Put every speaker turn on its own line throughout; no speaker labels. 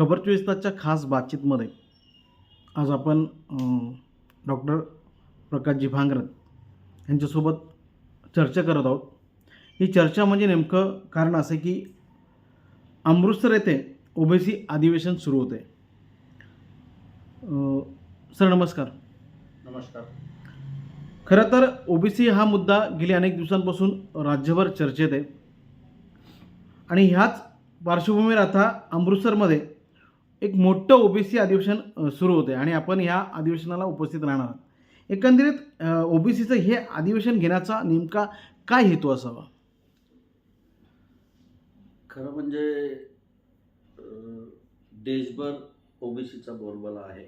खबर चोवीस तासच्या खास बातचीतमध्ये आज आपण डॉक्टर प्रकाशजी भांगरत यांच्यासोबत चर्चा करत आहोत. ही चर्चा म्हणजे नेमकं कारण असं की अमृतसर येथे ओबीसी अधिवेशन सुरू होते सर नमस्कार.
नमस्कार.
खरं तर ओबीसी हा मुद्दा गेली अनेक दिवसांपासून राज्यभर चर्चेत आहे. आणि ह्याच पार्श्वभूमीवर आता अमृतसरमध्ये एक मोठं ओबीसी अधिवेशन सुरू होते आणि आपण ह्या अधिवेशनाला उपस्थित राहणार आहोत. एकंदरीत ओबीसीचं हे अधिवेशन घेण्याचा नेमका काय हेतू असावा?
खरं म्हणजे अं, देशभर ओबीसीचा बोलबाला आहे.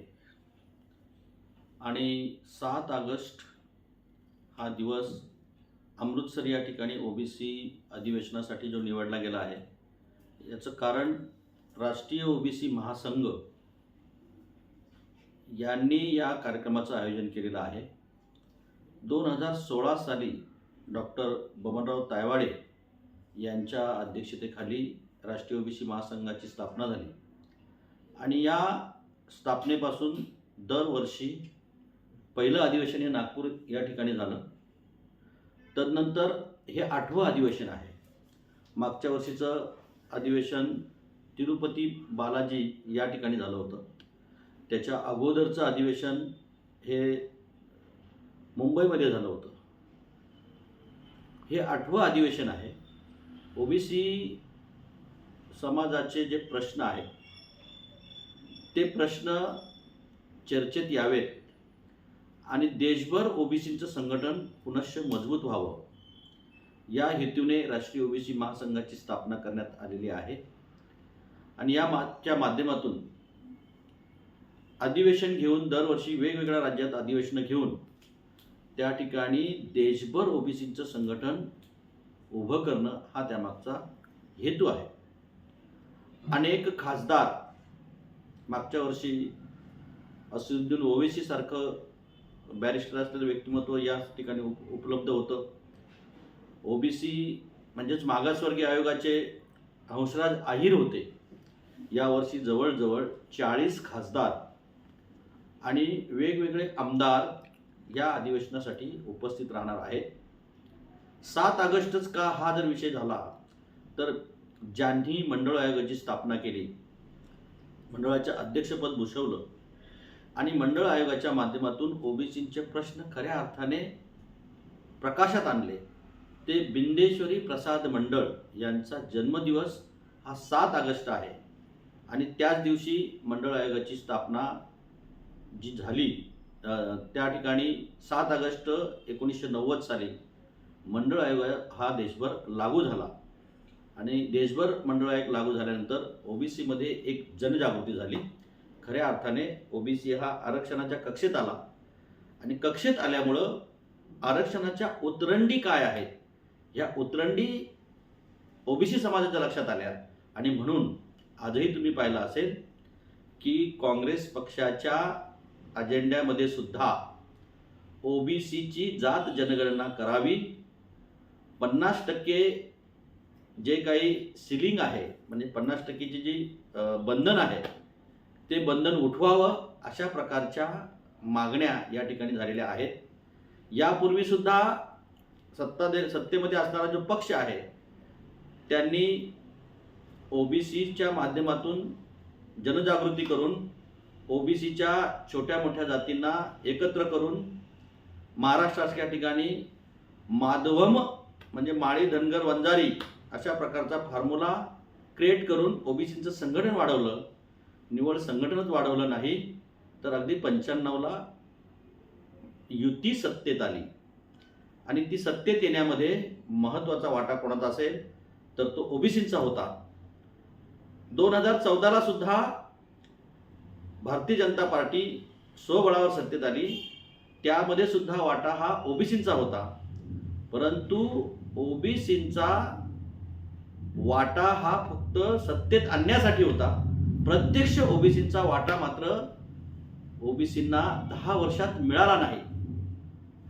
आणि सात ऑगस्ट हा दिवस अमृतसर या ठिकाणी ओबीसी अधिवेशनासाठी जो निवडला गेला आहे याचं कारण राष्ट्रीय ओबीसी महासंघ यांनी या कार्यक्रमाचं आयोजन केलेलं आहे. दोन हजार सोळा साली डॉक्टर बबनराव तायवाडे यांच्या अध्यक्षतेखाली राष्ट्रीय ओबीसी महासंघाची स्थापना झाली. आणि या स्थापनेपासून दरवर्षी पहिलं अधिवेशन हे नागपूर या ठिकाणी झालं. तदनंतर हे आठवं अधिवेशन आहे. मागच्या वर्षीचं अधिवेशन तिरुपती बालाजी या ठिकाणी झालं होतं. त्याच्या अगोदरचं अधिवेशन हे मुंबईमध्ये झालं होतं. हे आठवं अधिवेशन आहे. ओबीसी समाजाचे जे प्रश्न आहेत ते प्रश्न चर्चेत यावेत आणि देशभर ओबीसीचं संघटन पुनश्च मजबूत व्हावं. या हेतूने राष्ट्रीय ओबीसी महासंघाची स्थापना करण्यात आलेली आहे. आणि या माच्या माध्यमातून अधिवेशन घेऊन दरवर्षी वेगवेगळ्या राज्यात अधिवेशनं घेऊन त्या ठिकाणी देशभर ओबीसीचं संघटन उभं करणं हा त्यामागचा हेतू आहे. अनेक खासदार मागच्या वर्षी असुद्दीन ओवेसी सारखं बॅरिस्टर असलेलं व्यक्तिमत्व या ठिकाणी उप उपलब्ध होतं. ओबीसी म्हणजेच मागासवर्गीय आयोगाचे हंसराज आहिर होते. यावर्षी जवळजवळ चाळीस खासदार आणि वेगवेगळे आमदार या अधिवेशनासाठी उपस्थित राहणार आहेत. सात ऑगस्टच का हा जर विषय झाला तर ज्यांनी मंडळ आयोगाची स्थापना केली मंडळाचं अध्यक्षपद भूषवलं आणि मंडळ आयोगाच्या माध्यमातून ओबीसींचे प्रश्न खऱ्या अर्थाने प्रकाशात आणले ते बिंदेश्वरी प्रसाद मंडळ यांचा जन्मदिवस हा सात ऑगस्ट आहे. आणि त्याच दिवशी मंडळ आयोगाची स्थापना जी झाली त्या ठिकाणी सात ऑगस्ट एकोणीसशे नव्वद साली मंडळ आयोग हा देशभर लागू झाला. आणि देशभर मंडळ आयोग लागू झाल्यानंतर ओबीसीमध्ये एक जनजागृती झाली. खऱ्या अर्थाने ओबीसी हा आरक्षणाच्या कक्षेत आला. आणि कक्षेत आल्यामुळं आरक्षणाच्या उतरंडी काय आहेत? या उतरंडी ओबीसी समाजाच्या लक्षात आल्या. आणि म्हणून आजही तुम्ही पाहिलं असेल की काँग्रेस पक्षाच्या अजेंड्यामध्ये सुद्धा ओबीसीची जात जनगणना करावी. पन्नास टक्के जे काही सिलिंग आहे म्हणजे पन्नास टक्केची जी बंधन आहे ते बंधन उठवावं अशा प्रकारच्या मागण्या या ठिकाणी झालेल्या आहेत. यापूर्वीसुद्धा सत्ता दे सत्तेमध्ये असणारा जो पक्ष आहे त्यांनी ओबीसीच्या माध्यमातून जनजागृती करून ओबीसीच्या छोट्या मोठ्या जातींना एकत्र करून महाराष्ट्रासारख्या ठिकाणी माधवम म्हणजे माळी धनगर वंजारी अशा प्रकारचा फॉर्म्युला क्रिएट करून ओबीसीचं संघटन वाढवलं. निवड संघटनच वाढवलं नाही तर अगदी पंच्याण्णवला युती सत्तेत आली. आणि ती सत्तेत येण्यामध्ये महत्त्वाचा वाटा कोणाचा असेल तर तो ओबीसींचा होता. दोन हजार चौदाला सुद्धा भारतीय जनता पार्टी स्वबळावर सत्तेत आली. त्यामध्ये सुद्धा वाटा हा ओबीसींचा होता. परंतु ओबीसींचा वाटा हा फक्त सत्तेत आणण्यासाठी होता. प्रत्यक्ष ओबीसींचा वाटा मात्र ओबीसींना दहा वर्षात मिळाला नाही.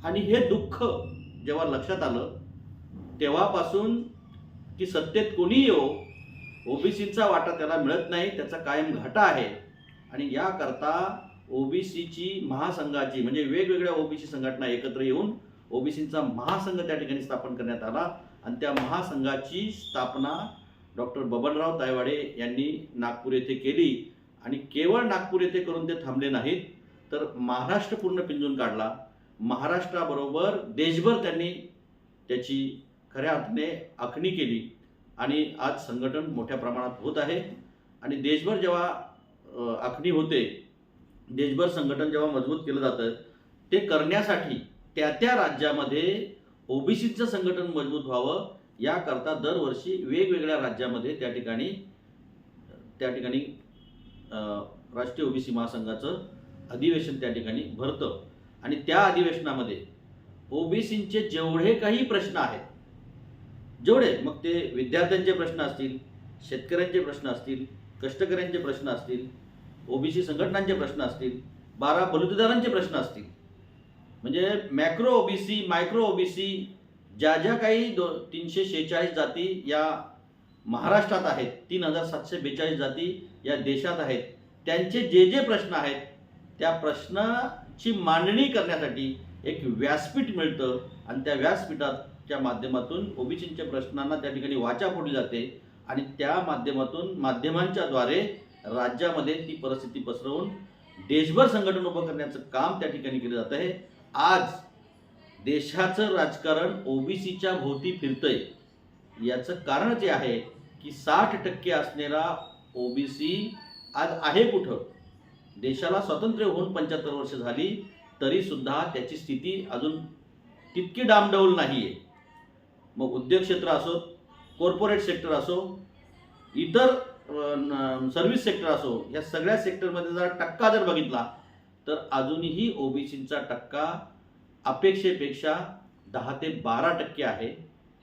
आणि हे दुःख जेव्हा लक्षात आलं तेव्हापासून की सत्तेत कोणी येऊ ओबीसीचा वाटा त्याला मिळत नाही त्याचा कायम घाटा आहे. आणि याकरता ओबीसीची महासंघाची म्हणजे वेगवेगळ्या ओबीसी संघटना एकत्र येऊन ओबीसीचा महासंघ त्या ठिकाणी स्थापन करण्यात आला. आणि त्या महासंघाची स्थापना डॉक्टर बबनराव तायवाडे यांनी नागपूर येथे केली. आणि केवळ नागपूर येथे करून ते थांबले नाहीत तर महाराष्ट्र पूर्ण पिंजून काढला. महाराष्ट्राबरोबर देशभर त्यांनी त्याची खऱ्या अर्थाने आखणी केली. आणि आज संघटन मोठ्या प्रमाणात होत आहे. आणि देशभर जेव्हा आखणी होते देशभर संघटन जेव्हा मजबूत केलं जातं ते करण्यासाठी त्या त्या राज्यामध्ये ओबीसीचं संघटन मजबूत व्हावं याकरता दरवर्षी वेगवेगळ्या राज्यामध्ये त्या ठिकाणी त्या ठिकाणी राष्ट्रीय ओबीसी महासंघाचं अधिवेशन त्या ठिकाणी भरतं. आणि त्या अधिवेशनामध्ये ओबीसींचे जेवढे काही प्रश्न आहेत जेवढे मग ते विद्यार्थ्यांचे प्रश्न असतील शेतकऱ्यांचे प्रश्न असतील कष्टकऱ्यांचे प्रश्न असतील ओबीसी संघटनांचे प्रश्न असतील बारा बलुतेदारांचे प्रश्न असतील. म्हणजे मॅक्रो ओबीसी मायक्रो ओबीसी ज्या ज्या काही दो तीनशे शेहेचाळीस जाती या महाराष्ट्रात आहेत तीन हजार सातशे बेचाळीस जाती या देशात आहेत त्यांचे जे जे प्रश्न आहेत त्या प्रश्नाची मांडणी करण्यासाठी एक व्यासपीठ मिळतं आणि त्या व्यासपीठात च्या माध्यमातून ओबीसींच्या प्रश्नांना त्या ठिकाणी वाचा फोडली जाते आणि त्या माध्यमातून माध्यमांच्या द्वारे राज्यामध्ये ती परिस्थिती पसरवून देशभर संघटन उभं करण्याचं काम त्या ठिकाणी केलं जात आहे. आज देशाचं राजकारण ओबीसीच्या भोवती फिरतंय. याचं कारण जे आहे की साठ टक्के असणारा ओबीसी आज आहे कुठं? देशाला स्वातंत्र्य होऊन पंच्याहत्तर वर्ष झाली तरी सुद्धा त्याची स्थिती अजून तितकी डामडौल नाही आहे मग उद्योग क्षेत्र असो कॉर्पोरेट सेक्टर असो इतर सर्व्हिस सेक्टर असो या सगळ्या सेक्टरमध्ये जर टक्का जर बघितला तर अजूनही ओबीसीचा टक्का अपेक्षेपेक्षा दहा ते बारा टक्के आहे.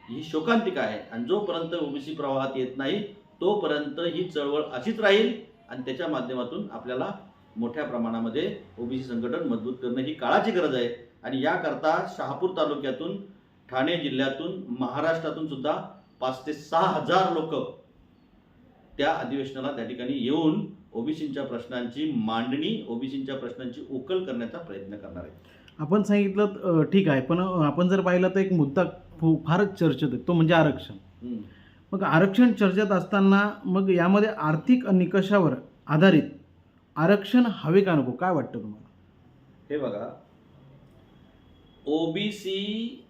ही शोकांतिका आहे. आणि जोपर्यंत ओबीसी प्रवाहात येत नाही तोपर्यंत ही चळवळ अशीच राहील आणि त्याच्या माध्यमातून आपल्याला मोठ्या प्रमाणामध्ये ओबीसी संघटन मजबूत करणं ही काळाची गरज आहे. आणि याकरता शहापूर तालुक्यातून ठाणे जिल्ह्यातून महाराष्ट्रातून सुद्धा पाच ते सहा हजार लोक त्या अधिवेशनाला त्या ठिकाणी येऊन ओबीसींच्या प्रश्नांची मांडणी ओबीसींच्या प्रश्नांची उकल करण्याचा प्रयत्न करणार आहे
आपण सांगितलं ठीक आहे. पण आपण जर पाहिलं तर एक मुद्दा फारच चर्चेत आहे. तो म्हणजे आरक्षण. मग आरक्षण चर्चेत असताना मग यामध्ये आर्थिक निकषावर आधारित आरक्षण हवे का नको? काय वाटतं तुम्हाला?
हे बघा ओबीसी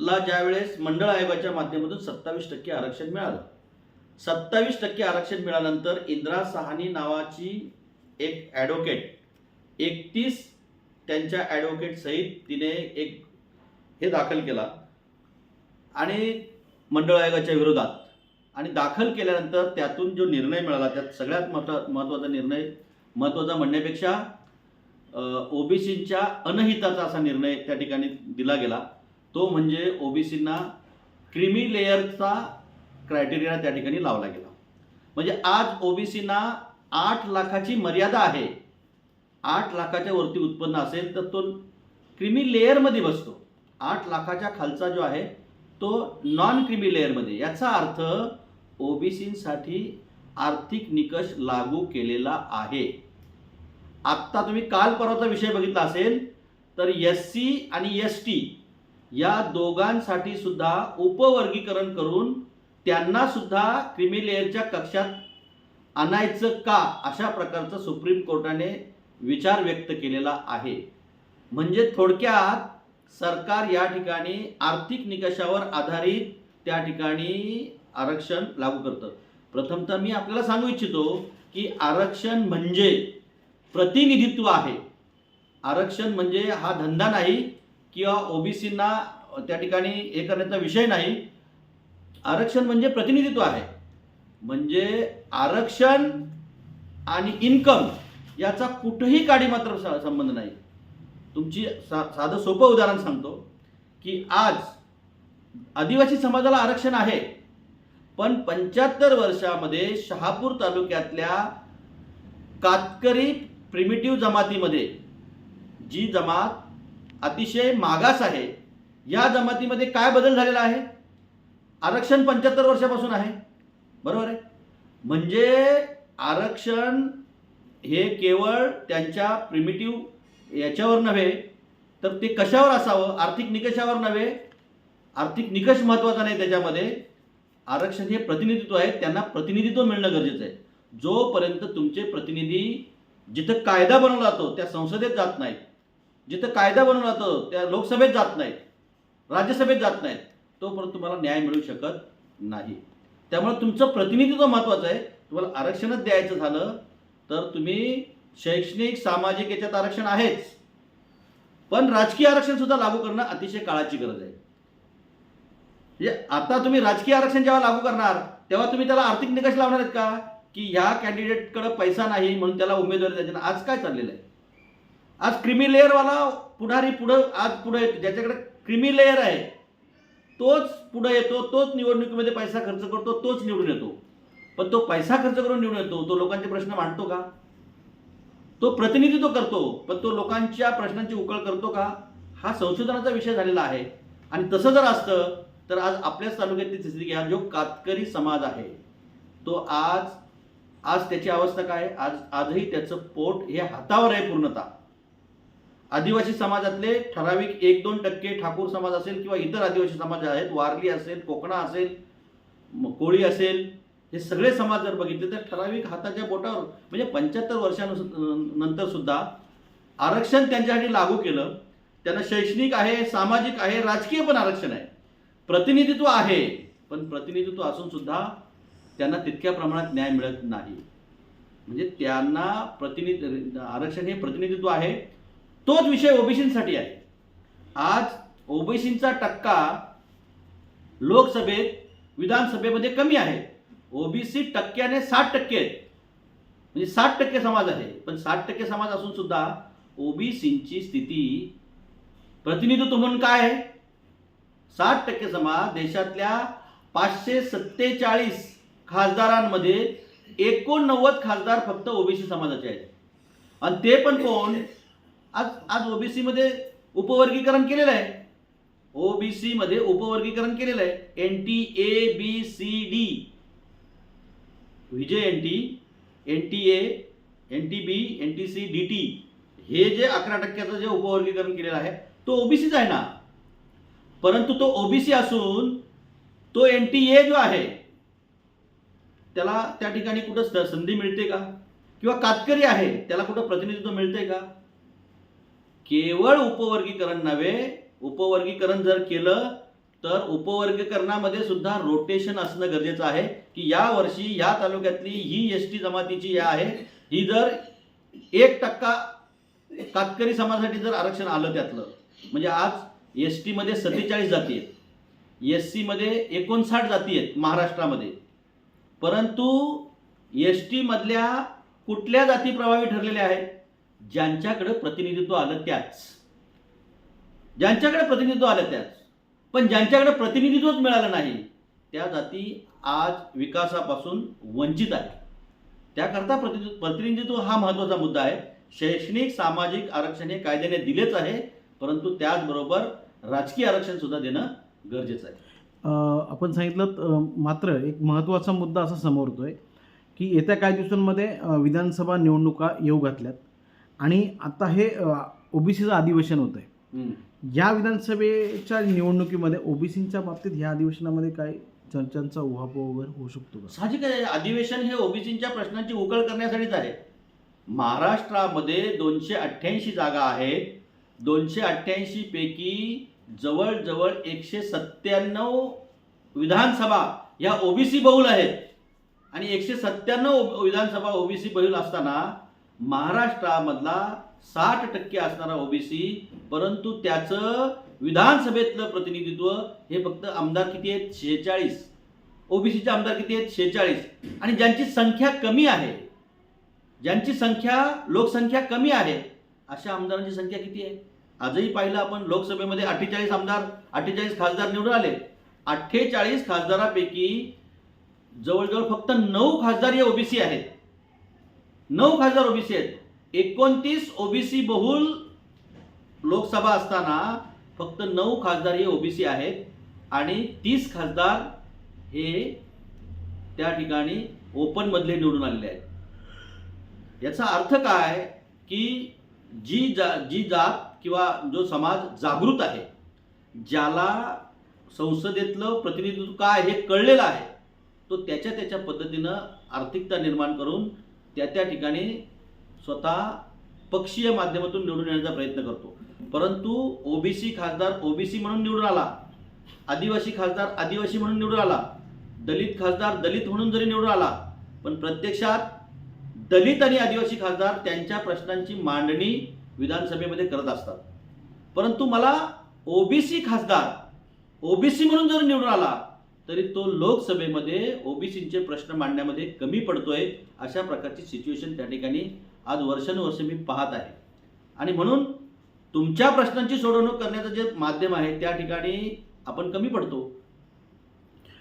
ला ज्यावेळेस मंडळ आयोगाच्या माध्यमातून सत्तावीस टक्के आरक्षण मिळालं. सत्तावीस टक्के आरक्षण मिळाल्यानंतर इंदिरा सहानी नावाची एक ॲडव्होकेट एकतीस त्यांच्या ॲडव्होकेट सहित तिने एक हे दाखल केला. आणि मंडळ आयोगाच्या विरोधात. आणि दाखल केल्यानंतर त्यातून जो निर्णय मिळाला त्यात सगळ्यात महत्वा महत्त्वाचा निर्णय महत्त्वाचा म्हणण्यापेक्षा ओबीसींच्या अनहिताचा असा निर्णय त्या ठिकाणी दिला गेला. तो म्हणजे ओबीसींना क्रिमी लेअरचा क्रायटेरिया त्या ठिकाणी लावला गेला. म्हणजे आज ओबीसींना आठ लाखाची मर्यादा आहे. आठ लाखाच्या वरती उत्पन्न असेल तर तो क्रिमी लेअरमध्ये बसतो. आठ लाखाच्या खालचा जो आहे तो नॉन क्रिमी लेअरमध्ये याचा अर्थ ओबीसीसाठी आर्थिक निकष लागू केलेला आहे. आत्ता तुम्ही काल परवाचा विषय बघितला असेल तर एस सी आणि एस टी या दोघांसाठी सुद्धा उपवर्गीकरण करून त्यांना सुद्धा क्रिमिलेअरच्या कक्षात आणायचं का अशा प्रकारचं सुप्रीम कोर्टाने विचार व्यक्त केलेला आहे. म्हणजे थोडक्यात सरकार या ठिकाणी आर्थिक निकषावर आधारित त्या ठिकाणी आरक्षण लागू करतं. प्रथमतः मी आपल्याला सांगू इच्छितो की आरक्षण म्हणजे प्रतिनिधित्व आहे. आरक्षण म्हणजे हा धंदा नाही किंवा ओबीसींना त्या ठिकाणी हे करण्याचा विषय नाही. आरक्षण म्हणजे प्रतिनिधित्व आहे. म्हणजे आरक्षण आणि इन्कम याचा कुठंही काडी मात्र स- संबंध नाही. तुमची सा साधं सोपं उदाहरण सांगतो की आज आदिवासी समाजाला आरक्षण आहे पण पंच्याहत्तर वर्षामध्ये शहापूर तालुक्यातल्या कातकरी प्रिमिटिव्ह जमातीमध्ये जी जमात अतिशय मागास आहे. या जमातीमध्ये काय बदल झालेला आहे? आरक्षण पंच्याहत्तर वर्षापासून आहे. बरोबर आहे? म्हणजे आरक्षण हे केवळ त्यांच्या प्रिमिटिव्ह याच्यावर नव्हे तर ते कशावर असावं? आर्थिक निकषावर नव्हे. आर्थिक निकष महत्त्वाचा नाही त्याच्यामध्ये. आरक्षण हे प्रतिनिधित्व आहे. त्यांना प्रतिनिधित्व मिळणं गरजेचं आहे. जोपर्यंत तुमचे प्रतिनिधी जिथं कायदा बनवला जातो त्या संसदेत जात नाहीत. जिथं कायदा बनवला जातो त्या लोकसभेत जात नाहीत राज्यसभेत जात नाहीत तोपर्यंत तुम्हाला न्याय मिळू शकत नाही. त्यामुळे तुमचं प्रतिनिधित्व महत्त्वाचं आहे. तुम्हाला आरक्षणच द्यायचं झालं तर तुम्ही शैक्षणिक सामाजिक याच्यात आरक्षण आहेच. पण राजकीय आरक्षण सुद्धा लागू करणं अतिशय काळाची गरज आहे. म्हणजे आता तुम्ही राजकीय आरक्षण जेव्हा लागू करणार तेव्हा तुम्ही त्याला आर्थिक निकष लावणार आहेत का? की ह्या कॅन्डिडेटकडे पैसा नाही म्हणून त्याला उमेदवारी द्यायची आज काय चाललेलं आहे? आज क्रिमी लेअरवाला पुढारी पुढं आज पुढे येतो. ज्याच्याकडे क्रिमी लेअर आहे तोच पुढे येतो तोच निवडणुकीमध्ये पैसा खर्च करतो तोच निवडून येतो. पण तो पैसा खर्च करून निवडून येतो तो लोकांचे प्रश्न मांडतो का? तो प्रतिनिधित्व करतो पण तो लोकांच्या प्रश्नांची उकळ करतो का? हा संशोधनाचा विषय झालेला आहे. आणि तसं जर असतं तर आज आपल्याच तालुक्यातली स्थिती हा जो कातकरी समाज आहे तो आज आज त्याची अवस्था काय? आज आजही त्याचं पोट हे हातावर आहे पूर्णतः. आदिवासी समाजातले ठराविक एक दोन टक्के ठाकूर समाज असेल किंवा इतर आदिवासी समाज आहेत वारली असेल कोकणा असेल म- कोळी असेल हे सगळे समाज जर बघितले तर ठराविक हाताच्या बोटावर म्हणजे पंच्याहत्तर वर्षानंतर सुद्धा आरक्षण त्यांच्यासाठी लागू केलं. त्यांना शैक्षणिक आहे सामाजिक आहे राजकीय पण आरक्षण आहे. प्रतिनिधित्व आहे पण प्रतिनिधित्व असून सुद्धा त्यांना तितक्या प्रमाणात न्याय मिळत नाही. म्हणजे त्यांना प्रतिनिधी आरक्षण हे प्रतिनिधित्व आहे. तोच विषय ओबीसीसाठी आहे. आज ओबीसींचा टक्का लोकसभेत विधानसभेमध्ये कमी आहे. ओबीसी टक्क्याने साठ टक्के आहेत. म्हणजे साठ टक्के समाज आहे. पण साठ टक्के समाज असून सुद्धा ओबीसीची स्थिती प्रतिनिधित्व म्हणून काय आहे? साठ टक्के समाज देशातल्या पाचशे सत्तेचाळीस खासदारांमध्ये एकोणनव्वद खासदार फक्त ओबीसी समाजाचे आहेत. आणि ते पण कोण? आज आज ओबीसी मध्ये उपवर्गीकरण केलेलं आहे. ओबीसी मध्ये उपवर्गीकरण केलेलं आहे. N T A B C D Vijay N T N T A N T B N T C D T हे जे अकरा टक्क्याचं जे उपवर्गीकरण केलेलं आहे तो ओबीसीच आहे ना? परंतु तो ओबीसी असून तो एन टी ए जो आहे त्याला त्या ठिकाणी कुठं स- संधी मिळते का? किंवा कातकरी आहे त्याला कुठं प्रतिनिधित्व मिळते का? केवळ उपवर्गीकरण नव्हे उपवर्गीकरण जर केलं तर उपवर्गीकरणामध्ये सुद्धा रोटेशन असणं गरजेचं आहे की या वर्षी या तालुक्यातली ही एस टी जमातीची या आहे ही जर एक टक्का कातकरी समाजासाठी जर आरक्षण आलं त्यातलं म्हणजे आज एस टीमध्ये सत्तेचाळीस जाती आहेत. एस सीमध्ये एकोणसाठ जाती आहेत महाराष्ट्रामध्ये. परंतु एस टीमधल्या कुठल्या जाती प्रभावी ठरलेल्या आहेत? ज्यांच्याकडे प्रतिनिधित्व आलं त्याच. ज्यांच्याकडे प्रतिनिधित्व आलं त्याच. पण ज्यांच्याकडे प्रतिनिधित्वच मिळालं नाही त्या जाती आज विकासापासून वंचित आहेत. त्याकरता प्रतिनि प्रतिनिधित्व हा महत्त्वाचा मुद्दा आहे. शैक्षणिक सामाजिक आरक्षण हे कायद्याने दिलेच आहे परंतु त्याचबरोबर राजकीय आरक्षण सुद्धा देणं गरजेचं आहे.
आपण सांगितलं मात्र एक महत्त्वाचा मुद्दा असा समोरतोय की येत्या काही दिवसांमध्ये विधानसभा निवडणुका येऊ घातल्यात. आणि आता हे ओबीसीचं अधिवेशन होतं आहे. या विधानसभेच्या निवडणुकीमध्ये ओबीसींच्या बाबतीत ह्या अधिवेशनामध्ये काय चर्चांचा उहापोह वगैरे होऊ शकतो का?
साहजिक आहे. अधिवेशन हे ओबीसीच्या प्रश्नांची उकळ करण्यासाठीच आहे. महाराष्ट्रामध्ये दोनशे अठ्ठ्याऐंशी जागा आहेत. दोनशे अठ्ठ्याऐंशी पैकी जवळजवळ एकशे सत्त्याण्णव विधानसभा या ओबीसी बहुल आहेत. आणि एकशे सत्त्याण्णव विधानसभा ओबीसी बहुल असताना महाराष्ट्रामधला साठ टक्के असणारा ओबीसी परंतु त्याचं विधानसभेतलं प्रतिनिधित्व हे फक्त आमदार किती आहेत? शेहेचाळीस. ओबीसीचे आमदार किती आहेत? शेहेचाळीस. आणि ज्यांची संख्या कमी आहे ज्यांची संख्या लोकसंख्या कमी आहे अशा आमदारांची संख्या किती आहे? आजही पाहिलं आपण लोकसभेमध्ये अठ्ठेचाळीस आमदार अठ्ठेचाळीस खासदार निवडून आले. अठ्ठेचाळीस खासदारापैकी जवळजवळ फक्त नऊ खासदार हे ओबीसी आहेत. नऊ खासदार ओबीसी आहेत. एकोणतीस ओबीसी बहुल लोकसभा असताना फक्त नऊ खासदार हे ओबीसी आहेत आणि तीस खासदार हे त्या ठिकाणी ओपनमधले निवडून आलेले आहेत. याचा अर्थ काय की जी जा जी जात किंवा जो समाज जागृत आहे ज्याला संसदेतलं प्रतिनिधित्व काय हे कळलेलं आहे तो त्याच्या त्याच्या पद्धतीनं आर्थिकता निर्माण करून त्या त्या ठिकाणी स्वतः पक्षीय माध्यमातून निवडून येण्याचा प्रयत्न करतो. परंतु ओबीसी खासदार ओबीसी म्हणून निवडून आला आदिवासी खासदार आदिवासी म्हणून निवडून आला दलित खासदार दलित म्हणून जरी निवडून आला पण प्रत्यक्षात दलित आणि आदिवासी खासदार त्यांच्या प्रश्नांची मांडणी विधानसभेमध्ये करत असतात. परंतु मला ओबीसी खासदार ओबीसी म्हणून जर निवडून आला तरी तो लोकसभेमध्ये ओबीसीचे प्रश्न मांडण्यामध्ये कमी पडतोय अशा प्रकारची सिच्युएशन त्या ठिकाणी आज वर्षानुवर्ष मी पाहत आहे. आणि म्हणून तुमच्या प्रश्नांची सोडवणूक करण्याचं जे माध्यम आहे त्या ठिकाणी आपण कमी पडतो.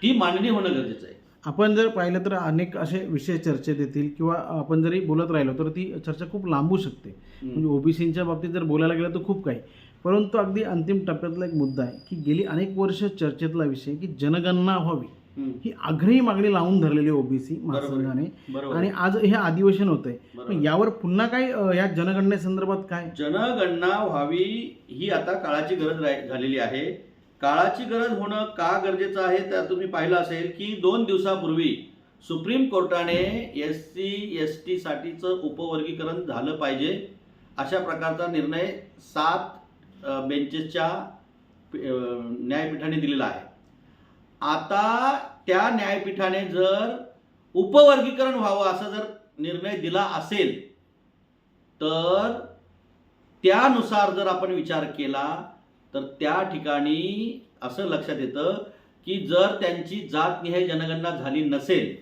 ती मांडणी होणं गरजेचं आहे.
आपण जर पाहिलं तर अनेक असे विषय चर्चेत येतील किंवा आपण जरी बोलत राहिलो तर ती चर्चा खूप लांबू शकते. म्हणजे ओबीसींच्या बाबतीत जर बोलायला गेलं तर खूप काही. परंतु अगदी अंतिम टप्प्यातला एक मुद्दा आहे की गेली अनेक वर्ष चर्चेतला विषय की जनगणना व्हावी. ही आग्रही मागणी लावून धरलेली ओबीसी महासंघाने. आणि आज हे अधिवेशन होत आहे. यावर पुन्हा काय या जनगणनेसंदर्भात काय?
जनगणना व्हावी ही आता काळाची गरज झालेली आहे. काळाची गरज होणं का गरजेचं आहे तर तुम्ही पाहिलं असेल की दोन दिवसापूर्वी सुप्रीम कोर्टाने एस सी एस टी साठीचं उपवर्गीकरण झालं पाहिजे अशा प्रकारचा निर्णय सात बेंचेसच्या न्यायपीठाने दिलेला आहे. आता त्या न्यायपीठाने जर उपवर्गीकरण व्हावं असा जर निर्णय दिला असेल तर त्यानुसार जर आपण विचार केला तर त्या ठिकाणी असं लक्षात येतं की जर त्यांची जातनिहाय जनगणना झाली नसेल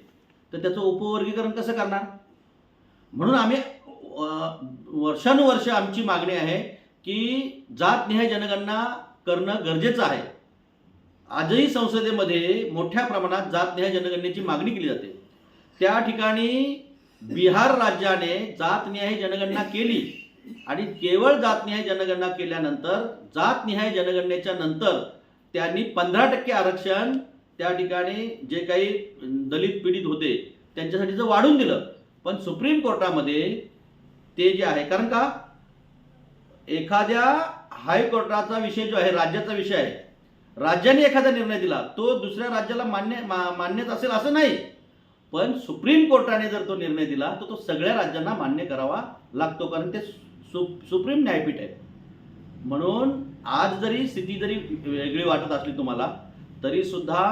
तर त्याचं उपवर्गीकरण कसं करणार? म्हणून आम्ही वर्षानुवर्ष आमची मागणी आहे की जातनिहाय जनगणना करणं गरजेचं आहे. आजही संसदेमध्ये मोठ्या प्रमाणात जातनिहाय जनगणनेची मागणी केली जाते. त्या ठिकाणी बिहार राज्याने जातनिहाय जनगणना केली आणि केवळ जातनिहाय जनगणना केल्यानंतर जातनिहाय जनगणनेच्या नंतर त्यांनी पंधरा टक्के आरक्षण त्या ठिकाणी जे काही दलित पीडित होते त्यांच्यासाठीचं वाढून दिलं. पण सुप्रीम कोर्टामध्ये ते जे आहे कारण का? एखाद्या हायकोर्टाचा विषय जो आहे राज्याचा विषय आहे राज्याने एखादा निर्णय दिला तो दुसऱ्या राज्याला मान्य मा, मान्यच असेल असं नाही. पण सुप्रीम कोर्टाने जर तो निर्णय दिला तर तो सगळ्या राज्यांना मान्य करावा लागतो कारण ते सु सुप्रीम न्यायपीठ आहे. म्हणून आज जरी स्थिती जरी वेगळी वाटत असली तुम्हाला तरी सुद्धा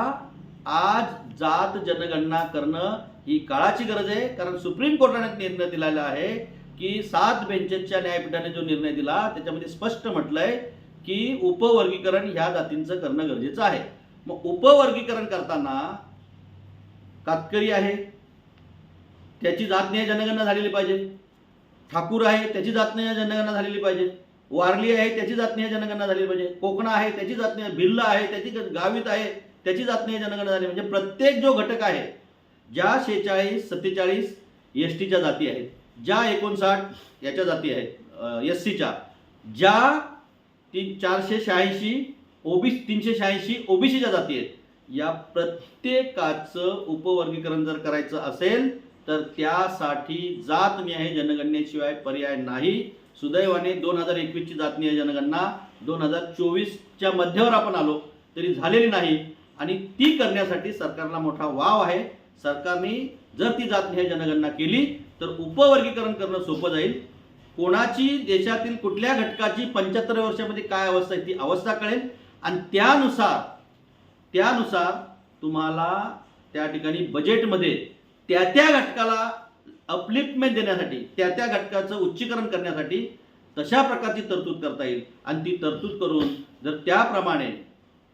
आज जात जनगणना करणं ही काळाची गरज आहे कारण सुप्रीम कोर्टाने निर्णय दिलेला आहे की सात बेंचेसच्या न्यायपीठाने जो निर्णय दिला त्याच्यामध्ये स्पष्ट म्हटलंय की उपवर्गीकरण ह्या जातींचं करणं गरजेचं आहे. मग उपवर्गीकरण करताना कातकरी आहे. त्याची जात नाही जनगणना झालेली पाहिजे. ठाकूर आहे त्याची जात नाही जनगणना झालेली पाहिजे. वारली आहे त्याची जातनीय जनगणना झालेली पाहिजे. कोकणा आहे त्याची जातनीय भिल्ल आहे त्याची गावीत गावित आहे त्याची जातनीय जनगणना झाली म्हणजे प्रत्येक जो घटक आहे ज्या शेहेचाळीस सत्तेचाळीस एस टीच्या जाती आहेत ज्या एकोणसाठ याच्या जाती आहेत एस सीच्या ज्या तीन चारशे शहाऐंशी ओबी तीनशे शहाऐंशी ओबीसीच्या जाती आहेत या प्रत्येकाचं उपवर्गीकरण जर करायचं असेल तर त्यासाठी जात मी आहे जनगणनेशिवाय पर्याय नाही. सुदैवाने दोन हजार एकवीसची जातनिहाय जनगणना. दोन हजार चोवीसच्या मध्यावर आपण आलो तरी झालेली नाही. आणि ती करण्यासाठी सरकारला मोठा वाव आहे. सरकारने जर ती जातनिहाय जनगणना केली तर उपवर्गीकरण करणं सोपं जाईल. कोणाची देशातील कुठल्या घटकाची पंच्याहत्तर वर्षामध्ये काय अवस्था आहे ती अवस्था कळेल. आणि त्यानुसार त्यानुसार तुम्हाला त्या ठिकाणी बजेटमध्ये त्या त्या घटकाला अपलिफ्टमेंट देण्यासाठी त्या त्या घटकाचं उच्चीकरण करण्यासाठी तशा प्रकारची तरतूद करता येईल. आणि ती तरतूद करून जर त्याप्रमाणे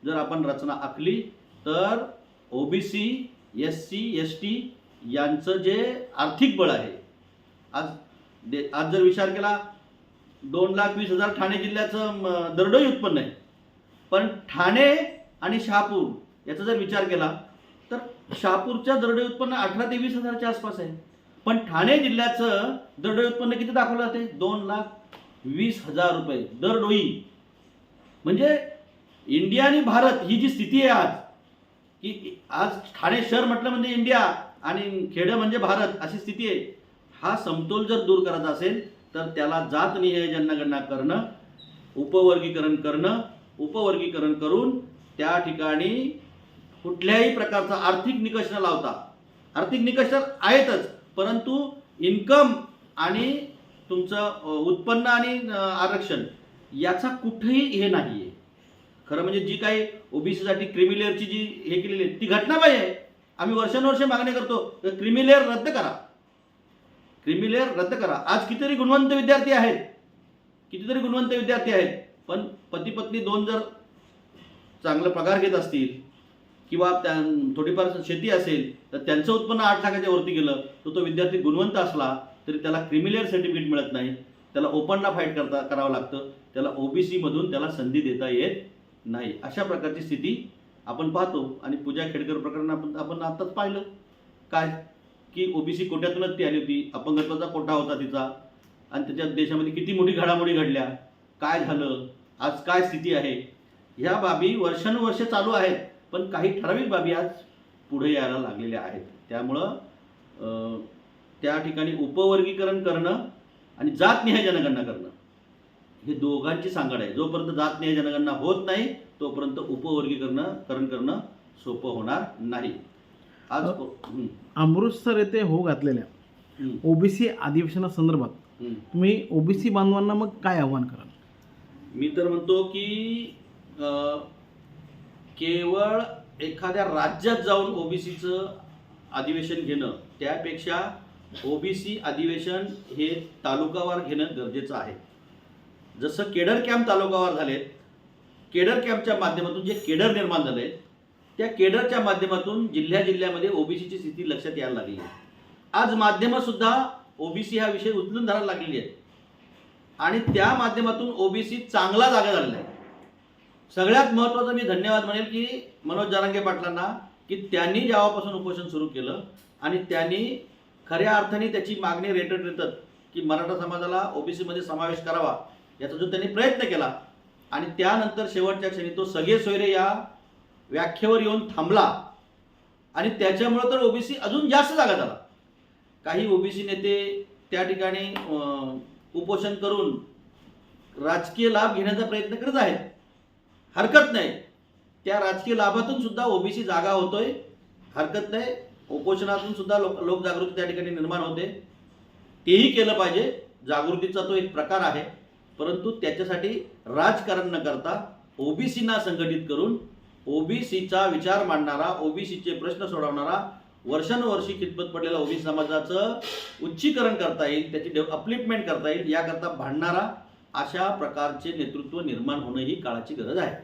जर आपण रचना आखली तर OBC S C S T यांचं जे आर्थिक बळ आहे आज दे आज जर विचार केला दोन लाख वीस हजार ठाणे जिल्ह्याचं दरडोई उत्पन्न आहे. पण ठाणे आणि शहापूर याचा जर विचार केला तर शहापूरच्या दरडोई उत्पन्न अठरा ते वीस हजारच्या आसपास आहे. पण ठाणे जिल्ह्याचं दरडोई उत्पन्न किती दाखवलं जाते? दोन लाख वीस हजार रुपये दरडोई. म्हणजे इंडिया आणि भारत ही जी स्थिती आहे आज की आज ठाणे शहर म्हटलं म्हणजे इंडिया आणि खेडं म्हणजे भारत अशी स्थिती आहे. हा समतोल जर दूर करायचा असेल तर त्याला जातनिहाय जनगणना करणं उपवर्गीकरण करणं उपवर्गीकरण करून त्या ठिकाणी कुठल्याही प्रकारचा आर्थिक निकष न लावता आर्थिक निकष तर आहेतच परंतु इन्कम आणि तुमचं उत्पन्न आणि आरक्षण याचा कुठेही हे नाही आहे खरं म्हणजे जी काही ओबीसीसाठी क्रिमिलेअरची जी हे केलेली आहे ती घटना पाहिजे आहे. आम्ही वर्षानुवर्षे मागणी करतो. क्रिमिलेअर रद्द करा. क्रिमिलेअर रद्द करा. आज कितीतरी गुणवंत विद्यार्थी आहेत. कितीतरी गुणवंत विद्यार्थी आहेत. पण पती पत्नी दोन जर चांगला पगार घेत असतील किंवा त्या थोडीफार शेती असेल तर त्यांचं उत्पन्न आठ लाखाच्या वरती गेलं तर तो विद्यार्थी गुणवंत असला तरी त्याला क्रिमिलेअर सर्टिफिकेट मिळत नाही. त्याला ओपनला फाईट करता करावं लागतं. त्याला ओबीसीमधून त्याला संधी देता येत नाही. अशा प्रकारची स्थिती आपण पाहतो आणि पूजा खेडकर प्रकरण आपण आपण आत्ताच पाहिलं. काय? की ओबीसी कोट्यातूनच ती आली होती. अपंगत्वाचा कोटा होता तिचा. आणि त्याच्यात देशामध्ये किती मोठी घडामोडी घडल्या. काय झालं? आज काय स्थिती आहे? ह्या बाबी वर्षानुवर्षे चालू आहेत. पण काही ठराविक बाबी आज पुढे यायला लागलेल्या आहेत. त्यामुळं त्या ठिकाणी उपवर्गीकरण करणं आणि जातनिहाय जनगणना करणं. हे दोघांची सांगड आहे. जोपर्यंत जातनिहाय जनगणना होत नाही तोपर्यंत उपवर्गीकरण करण करणं सोपं होणार नाही. आज
अमृतसर येथे हो घातलेल्या ओबीसी अधिवेशनासंदर्भात. तुम्ही ओबीसी बांधवांना मग काय आव्हान कराल?
मी तर म्हणतो की केवळ एखाद्या राज्यात जाऊन ओबीसीचं अधिवेशन घेणं त्यापेक्षा ओबीसी अधिवेशन हे तालुकावार घेणं गरजेचं आहे. जसं केडर कॅम्प तालुकावार झालेत केडर कॅम्पच्या माध्यमातून जे केडर निर्माण झाले त्या केडरच्या माध्यमातून जिल्ह्या जिल्ह्यामध्ये ओबीसीची स्थिती लक्षात यायला लागली आहे. आज माध्यमं सुद्धा ओबीसी हा विषय उचलून धरायला लागलेली आहेत. आणि त्या माध्यमातून ओबीसी चांगला जागा झालेला आहे सगळ्यात महत्त्वाचं मी धन्यवाद म्हणेल की मनोज जारांगे पाटलांना की त्यांनी जेव्हापासून उपोषण सुरू केलं आणि त्यांनी खऱ्या अर्थाने त्याची मागणी रेटत रेटत की मराठा समाजाला ओबीसीमध्ये समावेश करावा. याचा जो त्यांनी प्रयत्न केला. आणि त्यानंतर शेवटच्या क्षणी तो सगळे सोयरे या व्याख्येवर येऊन थांबला. आणि त्याच्यामुळं तर ओबीसी अजून जास्त जागा झाला. काही ओबीसी नेते त्या ठिकाणी उपोषण करून राजकीय लाभ घेण्याचा प्रयत्न करत आहेत. हरकत नाही. त्या राजकीय लाभातून सुद्धा ओबीसी जागा होतोय. हरकत नाही. उपोषणातून सुद्धा लोक लोकजागृती त्या ठिकाणी निर्माण होते. तेही केलं पाहिजे. जागृतीचा तो एक प्रकार आहे. परंतु त्याच्यासाठी राजकारण न करता ओबीसीना संघटित करून ओबीसीचा विचार मांडणारा ओबीसीचे प्रश्न सोडवणारा वर्षानुवर्षी खितपत पडलेला ओबीसी समाजाचं उच्चीकरण करता येईल त्याची अपलिपमेंट करता येईल याकरता भांडणारा अशा प्रकारचे नेतृत्व निर्माण होणं ही काळाची गरज आहे.